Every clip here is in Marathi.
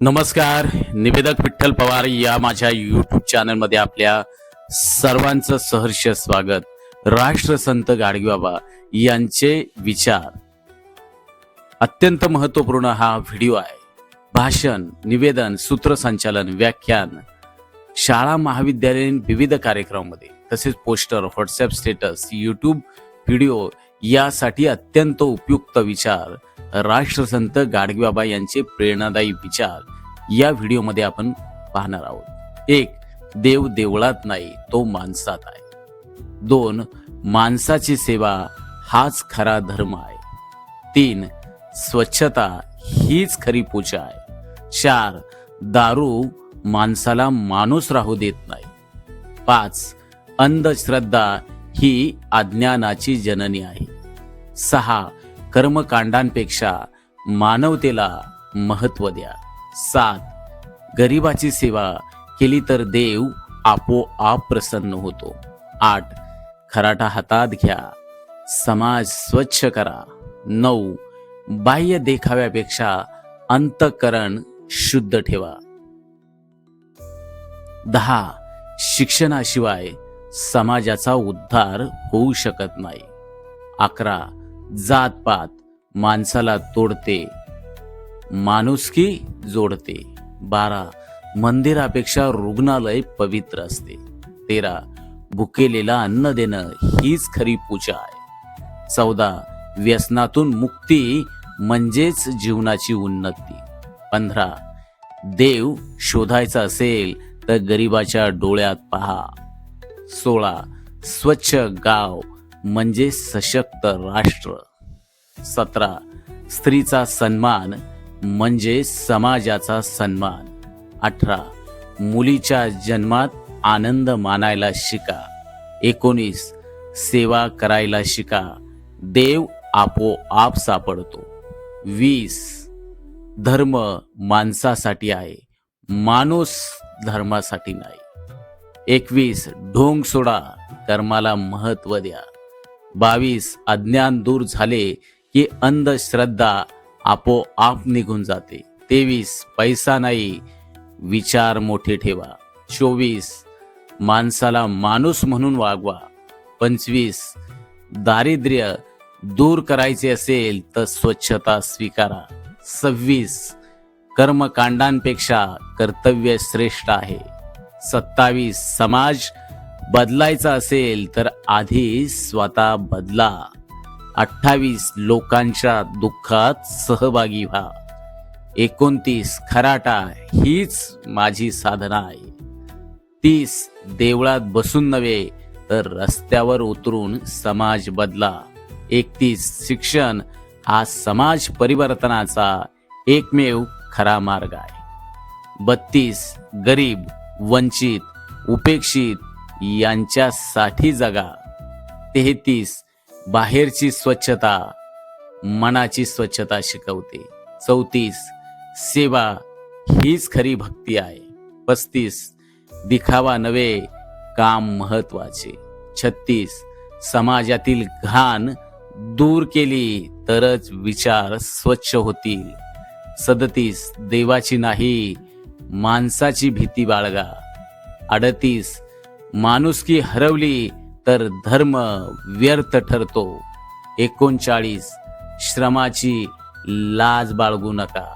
नमस्कार निवेदक विठ्ठल पवार या माझ्या यूट्यूब चॅनलमध्ये आपल्या सर्वांचं सहर्ष स्वागत. राष्ट्रसंत गाडगेबाबा यांचे विचार. अत्यंत महत्त्वपूर्ण हा व्हिडिओ आहे. भाषण निवेदन सूत्रसंचालन व्याख्यान शाळा महाविद्यालयीन विविध कार्यक्रमामध्ये तसेच poster WhatsApp status YouTube video यासाठी अत्यंत उपयुक्त विचार राष्ट्रसंत गाडगेबाबा यांचे प्रेरणादायी विचार या व्हिडिओमध्ये आपण पाहणार आहोत. एक देव देवळात नाही तो माणसात आहे. दोन माणसाची सेवा हाच खरा धर्म आहे. तीन स्वच्छता हीच खरी पूजा आहे. चार दारू माणसाला माणूस राहू देत नाही. पाच अंधश्रद्धा ही अज्ञानाची जननी आहे. सहा कर्मकांडांपेक्षा मानवतेला महत्त्व द्या. सात गरिबाची सेवा केली तर देव आपोआप प्रसन्न होतो. आठ खराटा हातात घ्या. समाज स्वच्छ करा. नऊ बाह्य देखाव्यापेक्षा अंतकरण शुद्ध ठेवा. दहा शिक्षणाशिवाय समाजाचा उद्धार होऊ शकत नाही. अकरा जातपात माणसाला तोडते माणुसकी जोडते. बारा मंदिरापेक्षा रुग्णालय पवित्र असते. तेरा भुकेलेला अन्न देणं हीच खरी पूजा आहे. चौदा व्यसनातून मुक्ती म्हणजेच जीवनाची उन्नती. पंधरा देव शोधायचा असेल तर गरिबाच्या डोळ्यात पहा. सोळा स्वच्छ गाव म्हणजे सशक्त राष्ट्र. सतरा. स्त्रीचा सन्मान म्हणजे समाजाचा सन्मान. अठरा. मुलीच्या जन्मात आनंद मानायला शिका. एकोणीस. सेवा करायला शिका. देव आपोआप सापडतो. वीस. धर्म माणसासाठी आहे. माणूस धर्मासाठी नाही. एकवीस. ढोंग सोडा. कर्माला महत्त्व द्या. बावीस अज्ञान दूर झाले की अंधश्रद्धा आपोआप निघून जाते. तेवीस पैसा नाही विचार मोठे ठेवा. चोवीस माणसाला माणूस म्हणून वागवा. पंचवीस दारिद्र्य दूर करायचे असेल तर स्वच्छता स्वीकारा. सव्वीस कर्मकांडांपेक्षा कर्तव्य श्रेष्ठ आहे. सत्तावीस समाज बदलायचा असेल तर आधी स्वतः बदला. अठ्ठावीस लोकांच्या दुःखात सहभागी व्हा. एकोणतीस खराटा हीच माझी साधना आहे. तीस देवळात बसून नव्हे तर रस्त्यावर उतरून समाज बदला. एकतीस शिक्षण हा समाज परिवर्तनाचा एकमेव खरा मार्ग आहे. बत्तीस गरीब वंचित उपेक्षित यांच्यासाठी जगा. तेहतीस बाहेरची स्वच्छता मनाची स्वच्छता शिकवते. चौतीस सेवा हीच खरी भक्ती आहे. पस्तीस दिखावा नव्हे काम महत्त्वाचे छत्तीस समाजातील घाण दूर केली तरच विचार स्वच्छ होतील. सदतीस देवाची नाही माणसाची भीती बाळगा. अडतीस माणुसकी हरवली तर धर्म व्यर्थ ठरतो. एकोणचाळीस श्रमाची लाज बाळगू नका.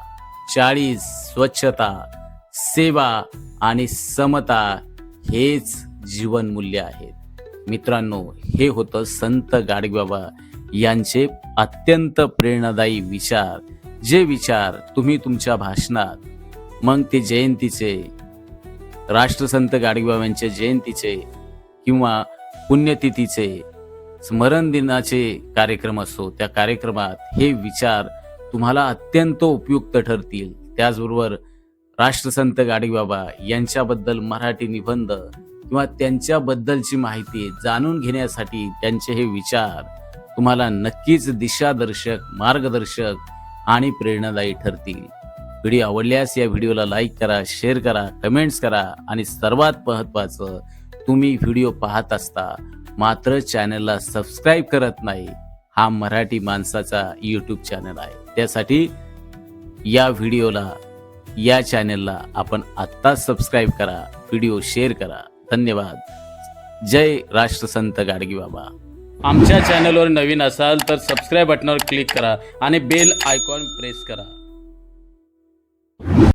चाळीस स्वच्छता सेवा आणि समता हेच जीवनमूल्य आहेत. मित्रांनो हे होतं संत गाडगेबाबा यांचे अत्यंत प्रेरणादायी विचार. जे विचार तुम्ही तुमच्या भाषणात मग ते जयंतीचे राष्ट्रसंत गाडगेबाबांच्या जयंतीचे किंवा पुण्यतिथीचे स्मरण दिनाचे कार्यक्रम असो त्या कार्यक्रमात हे विचार तुम्हाला अत्यंत उपयुक्त ठरतील. त्याचबरोबर राष्ट्रसंत गाडगेबाबा यांच्याबद्दल मराठी निबंध किंवा त्यांच्याबद्दलची माहिती जाणून घेण्यासाठी त्यांचे हे विचार तुम्हाला नक्कीच दिशादर्शक मार्गदर्शक आणि प्रेरणादायी ठरतील. व्हिडिओ आवडल्यास या व्हिडिओला लाईक करा शेअर करा कमेंट्स करा आणि सर्वात महत्त्वाचं तुम्ही व्हिडिओ पाहत असता मात्र चॅनलला सबस्क्राईब करत नाही हा मराठी माणसाचा यूट्यूब चॅनल आहे. त्यासाठी या व्हिडिओला या चॅनलला आपण आत्ताच सबस्क्राईब करा व्हिडिओ शेअर करा. धन्यवाद. जय राष्ट्रसंत गाडगी बाबा. आमच्या चॅनलवर नवीन असाल तर सबस्क्राईब बटनावर क्लिक करा आणि बेल आयकॉन प्रेस करा.